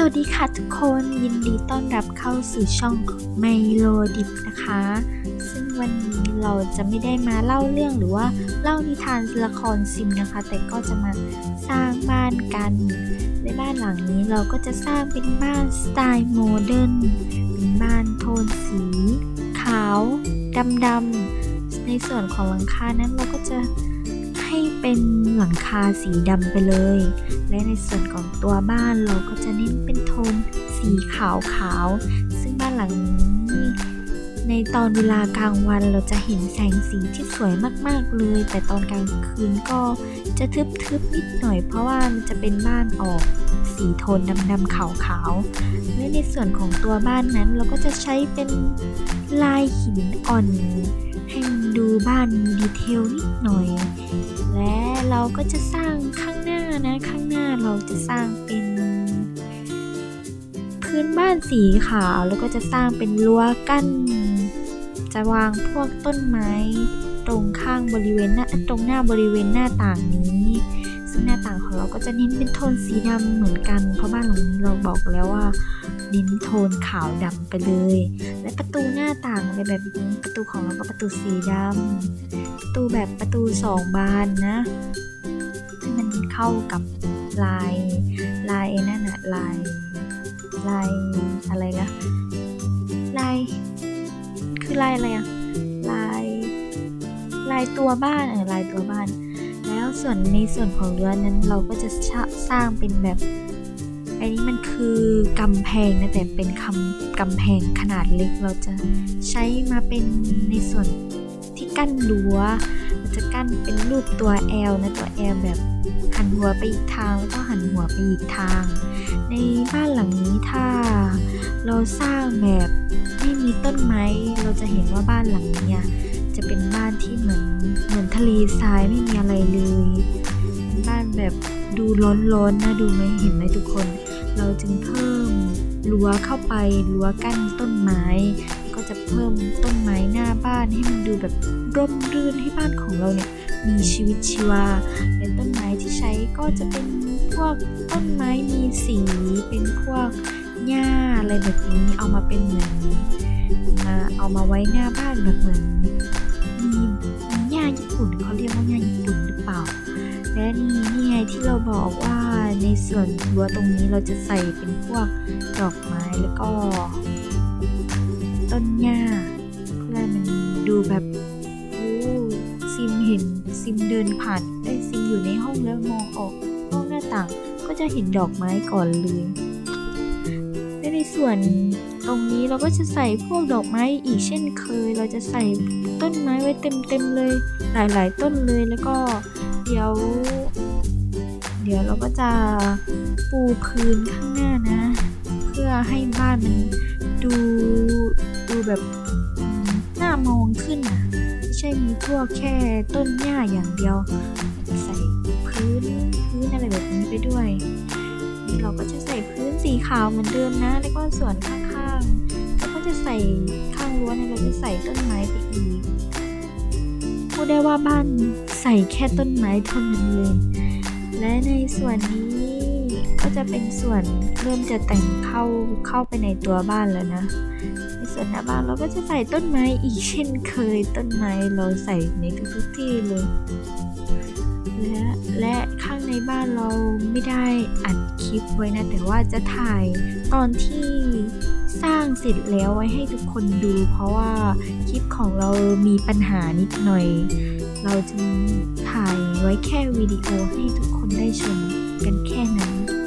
สวัสดีค่ะทุกคนยินดีต้อนรับเข้าสู่ช่องไมโลดิบนะคะ ซึ่งวันนี้เราจะไม่ได้มาเล่าเรื่องหรือว่าเล่านิทานละครซิมนะคะ แต่ก็จะมาสร้างบ้านกันในบ้านหลังนี้เราก็จะสร้างเป็นบ้านสไตล์โมเดิร์นเป็นบ้านโทนสี ขาวดำดำๆในส่วนของหลังคานั้นเราก็จะให้เป็นหลังคาสีดำไปเลย และในส่วนของตัวบ้านเราก็จะเน้น สีขาวขาวๆซึ่งบ้านหลังนี้ในตอนเวลากลางวันเราจะเห็นแสงสีที่สวยมากๆเลย แต่ตอนกลางคืนก็จะทึบๆนิดหน่อย เพราะว่ามันจะเป็นบ้านออกสีโทนดำๆขาวๆและในส่วนของตัวบ้านนั้นเราก็จะใช้เป็นลายหินอ่อนให้มันดูบ้านมีดีเทลนิดหน่อย และเราก็จะสร้างข้างหน้านะข้างหน้าเราจะสร้างเป็น พื้นบ้านสีขาว แล้วก็จะสร้างเป็นรั้วกั้น จะวางพวกต้นไม้ ตรงข้างบริเวณหน้าตรงหน้าบริเวณหน้าต่างนี้ ซึ่งหน้าต่างของเราก็จะเน้นเป็นโทนสีดำเหมือนกัน เพราะบ้านหลังนี้เราบอกแล้วว่าเน้นโทนขาวดำไปเลย และประตูหน้าต่างอะไรแบบนี้ประตูของเราก็ประตูสีดำประตูแบบประตูสองบานนะให้มันเข้ากับลายลายไอ้นั่นอะลาย ลายอะไรนะลายคือลายอะไรอะลายลายตัวบ้านเออลายตัวบ้าน แล้วส่วนในส่วนของเรือนนั้นเราก็จะชะสร้างเป็นแบบอันนี้มันคือกำแพงนะแต่เป็นคำกำแพงขนาดเล็กเราจะใช้มาเป็นในส่วนที่กั้นรั้วเราจะกั้นเป็นรูปตัว L นะตัว L แบบหันหัวไปอีกทางแล้วก็หันหัวไปอีกทาง ในบ้านหลังนี้ถ้าเราสร้างแบบไม่มีต้นไม้ เราจะเห็นว่าบ้านหลังนี้จะเป็นบ้านที่เหมือนเหมือนทะเลทรายไม่มีอะไรเลยบ้านแบบดูร้อนๆนะดูไหมเห็นไหมทุกคน เราจึงเพิ่มรั้วเข้าไปรั้วกั้นต้นไม้ ก็จะเพิ่มต้นไม้หน้าบ้านให้มันดูแบบร่มรื่นให้บ้านของเราเนี่ยมีชีวิตชีวาเป็นต้นไม้ที่ใช้ก็จะเป็น พวกต้นไม้มีสีเป็นพวกหญ้าอะไรแบบนี้เอามาเป็นเหมือนมาเอามาไว้หน้าบ้านแบบเหมือนมีมีหญ้าญี่ปุ่นเขาเรียกว่าหญ้าญี่ปุ่นหรือเปล่า และนี่นี่ไงที่เราบอกว่าในส่วนรั้วตรงนี้เราจะใส่เป็นพวกดอกไม้แล้วก็ ต้นหญ้าเพื่อมันดูแบบโอ้ซิมเห็นซิมเดินผ่านไอ้ซิมอยู่ในห้องแล้วมองออก นอกหน้าต่าง ก็จะเห็นดอกไม้ก่อนเลยและในส่วนตรงนี้เราก็จะใส่พวกดอกไม้อีกเช่นเคย เราจะใส่ต้นไม้ไว้เต็มๆเลย หลายๆ ต้นเลยแล้วก็เดี๋ยว เดี๋ยวเราก็จะปูพื้นข้างหน้านะ เพื่อให้บ้านมันดูดูแบบน่ามองขึ้นอะ ใช่มีพวกแค่ต้นหญ้าอย่างเดียว ใส่พื้นพื้นอะไรแบบนี้ไปด้วยนี่เราก็จะใส่พื้นสีขาวเหมือนเดิมนะ แล้วก็ส่วนข้างๆเราก็จะใส่ข้างรั้วเนี่ยเราจะใส่ต้นไม้ไปอีกพูดได้ว่าบ้านใส่แค่ต้นไม้เท่านั้นเลยและในส่วนนี้ ก็จะเป็นส่วนเริ่มจะแต่งเข้าเข้าไปในตัวบ้านแล้วนะ ในส่วนหน้าบ้านเราก็จะใส่ต้นไม้อีกเช่นเคยต้นไม้เราใส่ในทุกๆที่เลย และและข้างในบ้านเราไม่ได้อัดคลิปไว้นะ แต่ว่าจะถ่ายตอนที่สร้างเสร็จแล้วไว้ให้ทุกคนดู เพราะว่าคลิปของเรามีปัญหานิดหน่อย เราจึงถ่ายไว้แค่วิดีโอให้ทุกคนได้ชมกันแค่นั้น